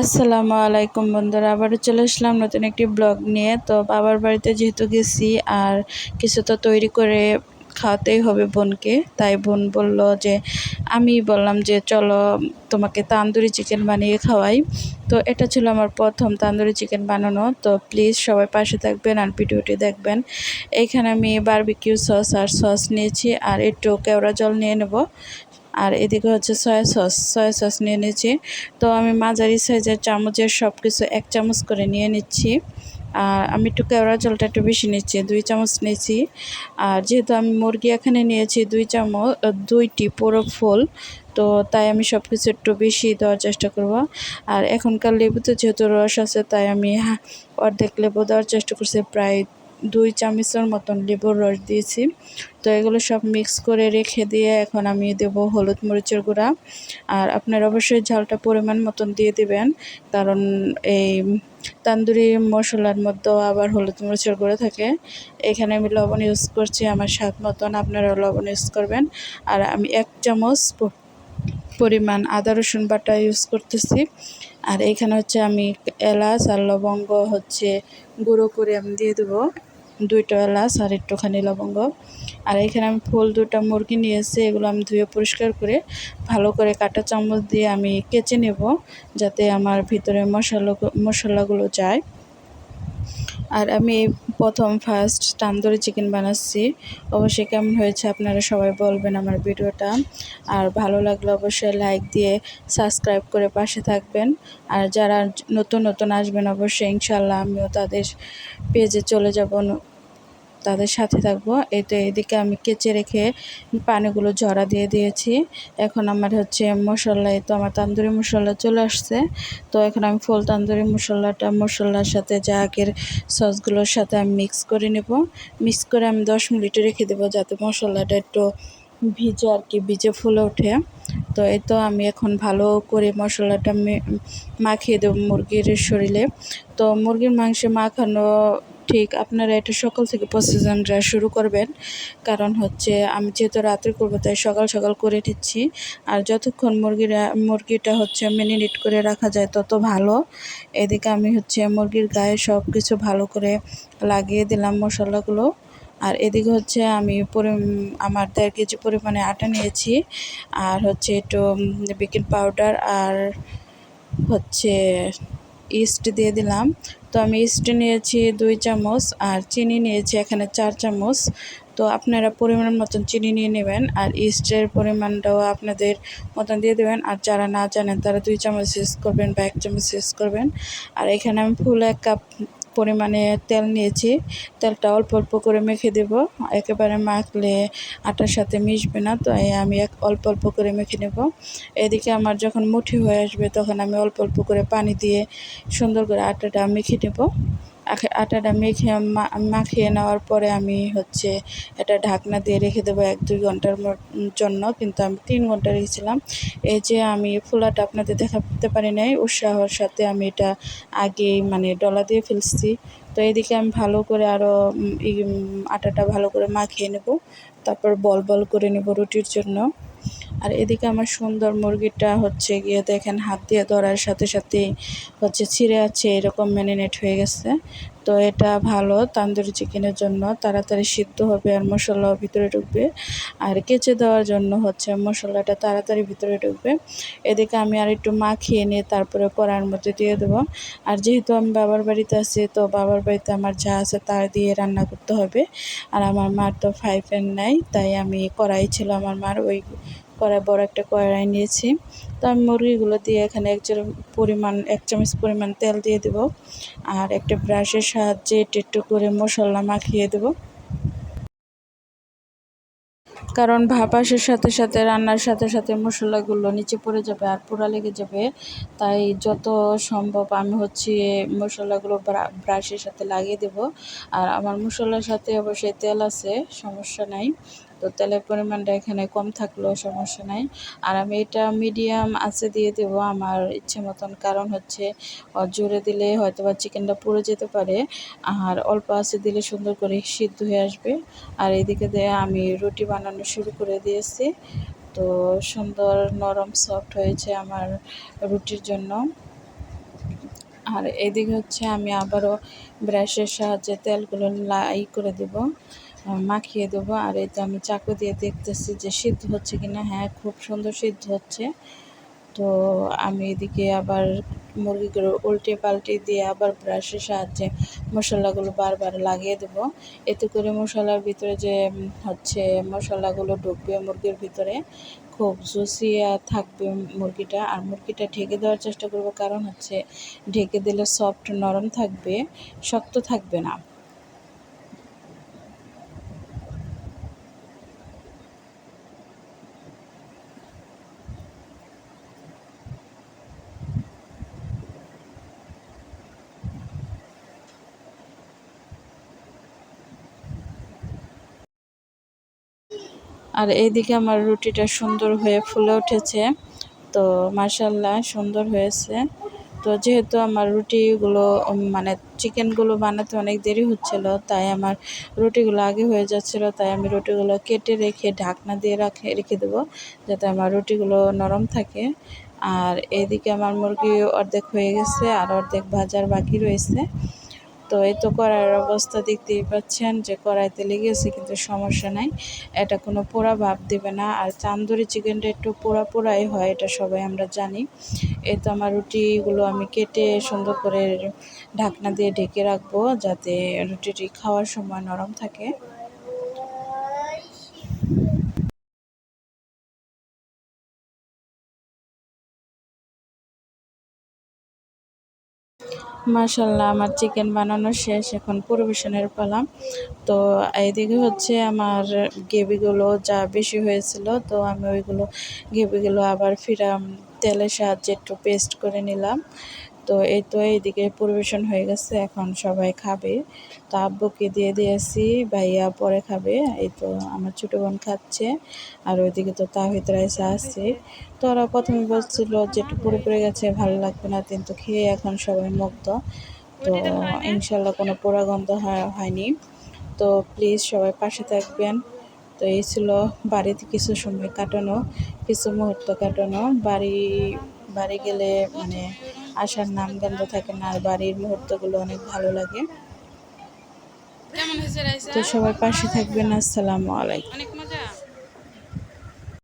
আসসালামু আলাইকুম বন্ধুরা, আবারও চলে আসলাম নতুন একটি ব্লগ নিয়ে। তো বাবার বাড়িতে যেহেতু গেছি, আর কিছু তো তৈরি করে খাওয়াতেই হবে বোনকে। তাই বোন বলল যে, আমি বললাম যে, চলো তোমাকে তান্দুরি চিকেন বানিয়ে খাওয়াই। তো এটা ছিল আমার প্রথম তান্দুরি চিকেন বানানো। তো প্লিজ সবাই পাশে থাকবেন আর ভিডিওটি দেখবেন। এইখানে আমি বারবিকিউ সস আর সস নিয়েছি, আর একটু কেওড়া জল নিয়ে নেব। আর এদিকে হচ্ছে সয়া সস সয়া সস নিয়ে নিয়েছি। তো আমি মাঝারি সাইজের চামচের সব কিছু এক চামচ করে নিয়ে নিচ্ছি। আর আমি একটু কেওড়া জলটা একটু বেশি নিচ্ছি, দুই চামচ নিয়েছি। আর যেহেতু আমি মুরগি এখানে নিয়েছি দুই চামচ দুইটি পুরো ফুল, তো তাই আমি সব কিছু একটু বেশি দেওয়ার চেষ্টা করব। আর এখনকার লেবুতে যেহেতু রস আছে, তাই আমি অর্ধেক লেবু দেওয়ার চেষ্টা করছি, প্রায় দুই চামচের মতন লেবুর রস দিয়েছি। তো এগুলো সব মিক্স করে রেখে দিয়ে এখন আমি দেব হলুদ মরিচের গুঁড়া। আর আপনার অবশ্যই ঝালটা পরিমাণ মতন দিয়ে দিবেন, কারণ এই তান্দুরি মশলার মধ্যেও আবার হলুদ মরিচের গুঁড়ো থাকে। এখানে আমি লবণ ইউজ করছি, আমার স্বাদ মতন আপনারা লবণ ইউজ করবেন। আর আমি এক চামচ পরিমাণ আদা রসুন বাটা ইউজ করতেছি। আর এখানে হচ্ছে আমি এলাচ আর লবঙ্গ হচ্ছে গুঁড়ো করে আমি দিয়ে দেবো। দুইটা এলাচ আর একটুখানি লবঙ্গ। আর এখানে আমি ফুল দুটা মুরগি নিয়েছি, এগুলো আমি ধুয়ে পরিষ্কার করে ভালো করে কাটা চামচ দিয়ে আমি কেচে নেব যাতে আমার ভিতরে মশলা, মশলাগুলো যায়। আর আমি প্রথম ফার্স্ট তান্দুরি চিকেন বানাচ্ছি। অবশ্যই কেমন হয়েছে আপনারা সবাই বলবেন আমার ভিডিওটা। আর ভালো লাগলে অবশ্যই লাইক দিয়ে সাবস্ক্রাইব করে পাশে থাকবেন। আর যারা নতুন নতুন আসবেন অবশ্যই ইনশাল্লাহ আমিও তাদের পেজে চলে যাব। তাদের সাথে থাকব। এই তো এদিকে আমি কেচে রেখে পানিগুলো ঝরা দিয়ে দিয়েছি। এখন আমার হচ্ছে মশলা তো আমার তান্দুরি মশলা চলে আসছে। তো এখন আমি ফুল তান্দুরি মশলাটা, মশলার সাথে যা আগের সসগুলোর সাথে আমি মিক্স করে নেব। মিক্স করে আমি দশ মিনিট রেখে দেবো যাতে মশলাটা একটু ভিজে আর কি, ভিজে ফুলে ওঠে। তো এই তো আমি এখন ভালো করে মশলাটা মাখিয়ে দেবো মুরগির শরীরে। তো মুরগির মাংসে মাখানো ঠিক আপনারা এটা সকাল থেকে প্রসেসনটা শুরু করবেন। কারণ হচ্ছে আমি যেহেতু রাত্রে করব, তাই সকাল সকাল করে নিচ্ছি। আর যতক্ষণ মুরগিরা, মুরগিটা হচ্ছে মিনিট করে রাখা যায় তত ভালো। এদিকে আমি হচ্ছে মুরগির গায়ে সব কিছু ভালো করে লাগিয়ে দিলাম মশলাগুলো। আর এদিকে হচ্ছে আমি পরি, আমার দেড় কেজি পরিমাণে আটা নিয়েছি। আর হচ্ছে একটু বেকিং পাউডার আর হচ্ছে ইস্ট দিয়ে দিলাম। তো আমি ইস্ট নিয়েছি দুই চামচ আর চিনি নিয়েছি এখানে চার চামচ। তো আপনারা পরিমাণ মতন চিনি নিয়ে নেবেন আর ইস্টের পরিমাণটাও আপনাদের মতন দিয়ে দেবেন। আর যারা না জানেন তারা দুই চামচ ইউজ করবেন বা এক চামচ ইউজ করবেন। আর এখানে আমি ফুল এক কাপ পরিমাণে তেল নিয়েছি। তেলটা অল্প অল্প করে মেখে দেব। একেবারে মাখলে আটার সাথে মিশবে না তো আমি এক অল্প অল্প করে মেখে নেব। এদিকে আমার যখন মুঠি হয়ে আসবে, তখন আমি অল্প অল্প করে পানি দিয়ে সুন্দর করে আটাটা মেখে নেব। আটাটা মেখে মাখিয়ে নেওয়ার পরে আমি হচ্ছে এটা ঢাকনা দিয়ে রেখে দেবো এক, দুই ঘণ্টার জন্য। কিন্তু আমি তিন ঘণ্টা রেখেছিলাম। এই যে আমি ফোলাটা আপনাদের দেখাতে পারি নাই, উৎসাহর সাথে আমি এটা আগেই মানে ডলা দিয়ে ফেলছি। তো এদিকে আমি ভালো করে আরও আটাটা ভালো করে মাখিয়ে নেব। তারপর বল বল করে নেব রুটির জন্য। আর এদিকে আমার সুন্দর মুরগিটা হচ্ছে গিয়ে দেখেন হাত দিয়ে ধরার সাথে সাথে হচ্ছে ছিঁড়ে আছে, এরকম ম্যারিনেট হয়ে গেছে। তো এটা ভালো তান্দুরি চিকেনের জন্য, তাড়াতাড়ি সিদ্ধ হবে আর মশলাও ভিতরে ঢুকবে। আর কেচে দেওয়ার জন্য হচ্ছে মশলাটা তাড়াতাড়ি ভিতরে ঢুকবে। এদিকে আমি আর একটু মাখিয়ে নিয়ে তারপরে কড়ার মধ্যে দিয়ে দেবো। আর যেহেতু আমি বাবার বাড়িতে আছি, তো বাবার বাড়িতে আমার যা আছে তার দিয়ে রান্না করতে হবে। আর আমার মার তো ফ্রাই প্যান নাই, তাই আমি কড়াই ছিল আমার মার, ওই কড়াই বড় একটা কড়াই নিয়েছি। তো আমি মুরগিগুলো দিয়ে এখানে এক পরিমাণ, এক চামচ পরিমাণ তেল দিয়ে দেব। আর একটা ব্রাশের সাহায্যে একটু করে মশলা মাখিয়ে দেব। কারণ ভাপ আসার সাথে সাথে, রান্নার সাথে সাথে মশলাগুলো নিচে পড়ে যাবে আর পোড়া লেগে যাবে। তাই যত সম্ভব আমি হচ্ছে মশলাগুলো ব্রাশের সাথে লাগিয়ে দেব। আর আমার মশলার সাথে অবশ্যই তেল আছে, সমস্যা নাই। তো তেলের পরিমাণটা এখানে কম থাকলেও সমস্যা নাই। আর আমি এটা মিডিয়াম আছে দিয়ে দেব আমার ইচ্ছে মতন। কারণ হচ্ছে জোরে দিলে হয়তো বা চিকেনটা পুড়ে যেতে পারে। আর অল্প আছে দিলে সুন্দর করে সিদ্ধ হয়ে আসবে। আর এদিকে দিয়ে আমি রুটি বানানো শুরু করে দিয়েছি। তো সুন্দর নরম সফট হয়েছে আমার রুটির জন্য। আর এদিকে হচ্ছে আমি আবারও ব্রাশের সাহায্যে তেলগুলো লাই করে দেব। মাখিয়ে দেবো। আর এই আমি চাকু দিয়ে দেখতেছি যে সিদ্ধ হচ্ছে কিনা। হ্যাঁ খুব সুন্দর সিদ্ধ হচ্ছে। তো আমি এদিকে আবার মুরগিগুলো উল্টে পাল্টে দিয়ে আবার ব্রাশের সাহায্যে মশলাগুলো বারবার লাগিয়ে দেব। এতে করে মশলার ভিতরে যে হচ্ছে মশলাগুলো ঢুকবে মুরগির ভিতরে, খুব জুসিয়া থাকবে মুরগিটা। আর মুরগিটা ঢেকে দেওয়ার চেষ্টা করব, কারণ হচ্ছে ঢেকে দিলে সফট নরম থাকবে, শক্ত থাকবে না। আর এইদিকে আমার রুটিটা সুন্দর হয়ে ফুলে উঠেছে। তো মার্শাল্লাহ সুন্দর হয়েছে। তো যেহেতু আমার রুটিগুলো মানে চিকেনগুলো বানাতে অনেক দেরি হচ্ছিল, তাই আমার রুটিগুলো আগে হয়ে যাচ্ছিল, তাই আমি রুটিগুলো কেটে রেখে ঢাকনা দিয়ে রাখে, রেখে দেবো যাতে আমার রুটিগুলো নরম থাকে। আর এইদিকে আমার মুরগি অর্ধেক হয়ে গেছে, আর অর্ধেক ভাজার বাকি রয়েছে। তো এই তো কড়াইয়ের অবস্থা দেখতেই পাচ্ছেন যে কড়াইতে লেগেছে, কিন্তু সমস্যা নাই। এটা কোনো পোড়া ভাব দেবে না। আর তান্দুরি চিকেনটা একটু পোড়া পোড়াই হয়, এটা সবাই আমরা জানি। এ তো আমার রুটিগুলো আমি কেটে সুন্দর করে ঢাকনা দিয়ে ঢেকে রাখব, যাতে রুটিটি খাওয়ার সময় নরম থাকে। মাশাল্লাহ আমার চিকেন বানানো শেষ, এখন পরিবেশনের পালাম তো এইদিকে হচ্ছে আমার গেবিগুলো যা বেশি হয়েছিল, তো আমি ওইগুলো গেবিগুলো আবার ফিরাম, তেলের সাহায্যে একটু পেস্ট করে নিলাম। তো এই তো এইদিকে পরিবেশন হয়ে গেছে, এখন সবাই খাবে। তো আব্বুকে দিয়ে দিয়েছি, ভাইয়া পরে খাবে, এই তো আমার ছোটো বোন খাচ্ছে, আর ওইদিকে তো তাহিদ রাইসা আছে। তো ওরা প্রথমে বলছিল যে একটু পরে পড়ে গেছে, ভালো লাগবে না, কিন্তু খেয়ে এখন সবাই মুগ্ধ তো ইনশাল্লাহ কোনো পোড়া গন্ধ হয়- হয়নি। তো প্লিজ সবাই পাশে থাকবেন। তো এই ছিল বাড়িতে কিছু সময় কাটানো, কিছু মুহূর্ত কাটানো। বাড়ি বাড়ি গেলে মানে আসার নাম গন্ধ থাকে না আর বাড়ির মুহূর্তগুলো অনেক ভালো লাগে। তো সবার পাশে থাকবেন আসসালামু আলাইকুম। অনেক মজা।